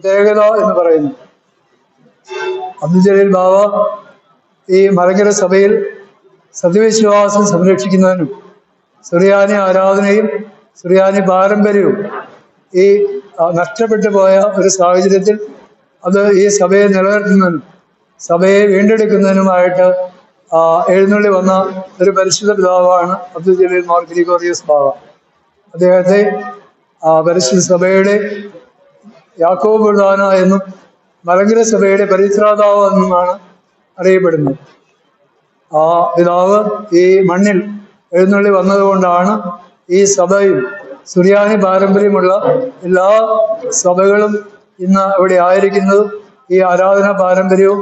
പ്രത്യേകത എന്ന് പറയുന്നു. അബ്ദുൽ ബാബ ഈ മലങ്കര സഭയിൽ സത്യവിശ്വാസം സംരക്ഷിക്കുന്നതിനും സുറിയാനി ആരാധനയും സുറിയാനി പാരമ്പര്യവും ഈ നഷ്ടപ്പെട്ടു പോയ ഒരു സാഹചര്യത്തിൽ അത് ഈ സഭയെ നിലനിർത്തുന്നതിനും സഭയെ വീണ്ടെടുക്കുന്നതിനുമായിട്ട് എഴുന്നള്ളി വന്ന ഒരു പരിശുദ്ധ പിതാവാണ് അബ്ദുൽ ജലീൽ മാർ ഗ്രിഗോറിയസ് ബാബ അദ്ദേഹത്തെ പരിശുദ്ധ സഭയുടെ യാക്കോബ് പ്രധാന എന്നും മലങ്കര സഭയുടെ പരിശ്രാതാവ് എന്നുമാണ് അറിയപ്പെടുന്നത്. ആ പിതാവ് ഈ മണ്ണിൽ എഴുന്നള്ളി വന്നതുകൊണ്ടാണ് ഈ സഭയും സുറിയാനി പാരമ്പര്യമുള്ള എല്ലാ സഭകളും ഇന്ന് ഇവിടെ ആയിരിക്കുന്നതും ഈ ആരാധന പാരമ്പര്യവും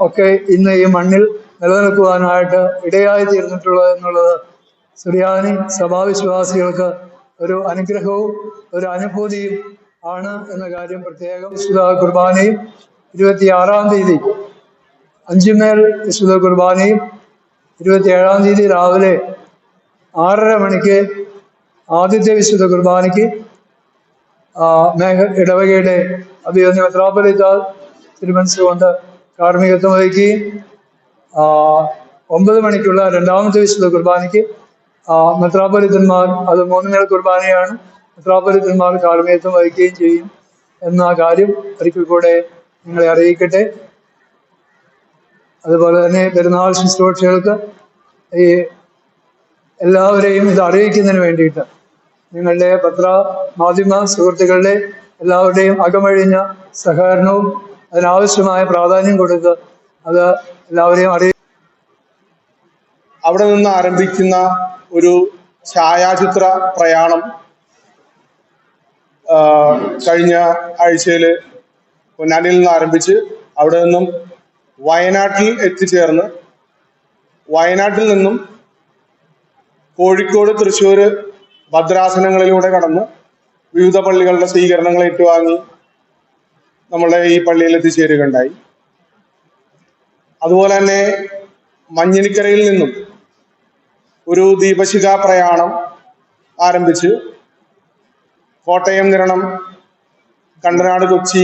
ഒക്കെ ഇന്ന് ഈ മണ്ണിൽ നിലനിൽക്കുവാനായിട്ട് ഇടയായി തീർന്നിട്ടുള്ളത് എന്നുള്ളത് സുറിയാനി സഭാവിശ്വാസികൾക്ക് ഒരു അനുഗ്രഹവും ഒരു അനുഭൂതിയും ആണ് എന്ന കാര്യം പ്രത്യേകം വിശുദ്ധ കുർബാനയും ഇരുപത്തിയാറാം തീയതി അഞ്ചുമേൽ വിശുദ്ധ കുർബാനയും ഇരുപത്തിയേഴാം തീയതി രാവിലെ ആറര മണിക്ക് ആദ്യത്തെ വിശുദ്ധ കുർബാനയ്ക്ക് മേഘ ഇടവകയുടെ അഭിയോന്യ മെത്രാപൊലിത്താൽ തിരുമനസുകൊണ്ട് കാർമ്മികത്വം വഹിക്കുകയും ഒമ്പത് മണിക്കുള്ള രണ്ടാമത്തെ വിശുദ്ധ കുർബാനയ്ക്ക് മെത്രാപൊലിത്തന്മാർ അത് മൂന്നുമേൽ കുർബാനയാണ് മെത്രാപൊലിത്തന്മാർ കാർമേത്വം വഹിക്കുകയും ചെയ്യും എന്ന കാര്യം ഒരിക്കൽ കൂടെ നിങ്ങളെ അറിയിക്കട്ടെ. അതുപോലെ തന്നെ പെരുന്നാൾ ശുശ്രൂഷകൾക്ക് ഈ എല്ലാവരെയും ഇത് അറിയിക്കുന്നതിന് വേണ്ടിയിട്ട് നിങ്ങളുടെ പത്ര മാധ്യമ സുഹൃത്തുക്കളുടെ എല്ലാവരുടെയും അകമഴിഞ്ഞ സഹകരണവും അതിനാവശ്യമായ പ്രാധാന്യം കൊടുത്ത് അത് എല്ലാവരെയും അറിയി അവിടെ നിന്ന് ആരംഭിക്കുന്ന ഒരു ഛായാചിത്ര പ്രയാണം കഴിഞ്ഞ ആഴ്ചയിൽ പൊന്നാനിയിൽ നിന്ന് ആരംഭിച്ച് അവിടെ നിന്നും വയനാട്ടിൽ എത്തിച്ചേർന്ന് വയനാട്ടിൽ നിന്നും കോഴിക്കോട് തൃശ്ശൂർ ഭദ്രാസനങ്ങളിലൂടെ കടന്ന് വിവിധ പള്ളികളുടെ സ്വീകരണങ്ങൾ ഏറ്റുവാങ്ങി നമ്മളെ ഈ പള്ളിയിൽ എത്തിച്ചേരുകയുണ്ടായി. അതുപോലെ തന്നെ മഞ്ഞിനിക്കരയിൽ നിന്നും ഒരു ദീപശിഖാ പ്രയാണം ആരംഭിച്ച് കോട്ടയം നിരണം കണ്ടനാട് കൊച്ചി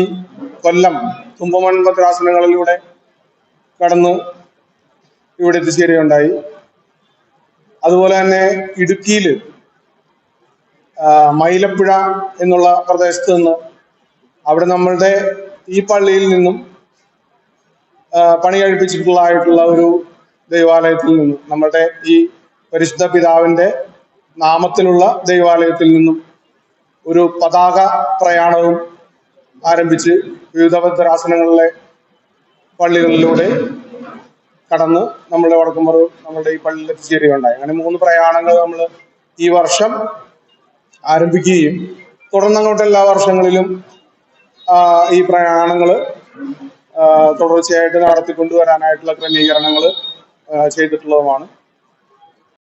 കൊല്ലം തുമ്പമൺ ഭദ്രാസനങ്ങളിലൂടെ കടന്ന് ഇവിടെ എത്തിച്ചേരുകയുണ്ടായി. അതുപോലെ തന്നെ ഇടുക്കിയിൽ മൈലപ്പുഴ എന്നുള്ള പ്രദേശത്ത് നിന്ന് അവിടെ നമ്മളുടെ ഈ പള്ളിയിൽ നിന്നും പണി കഴിപ്പിച്ചിട്ടുള്ളതായിട്ടുള്ള ഒരു ദൈവാലയത്തിൽ നിന്നും നമ്മളുടെ ഈ പരിശുദ്ധ പിതാവിന്റെ നാമത്തിലുള്ള ദൈവാലയത്തിൽ നിന്നും ഒരു പതാക പ്രയാണവും ആരംഭിച്ച് വിവിധ ഭദ്രാസനങ്ങളിലെ പള്ളികളിലൂടെ കടന്ന് നമ്മുടെ വടക്കുമറു നമ്മുടെ ഈ പള്ളിയിൽ എത്തിച്ചേരുകയുണ്ടായി. അങ്ങനെ മൂന്ന് പ്രയാണങ്ങൾ നമ്മൾ ഈ വർഷം ആരംഭിക്കുകയും തുടർന്നങ്ങോട്ട് എല്ലാ വർഷങ്ങളിലും ഈ പ്രയാണങ്ങൾ തുടർച്ചയായിട്ട് നടത്തിക്കൊണ്ടുവരാനായിട്ടുള്ള ക്രമീകരണങ്ങൾ ചെയ്തിട്ടുള്ളതുമാണ്.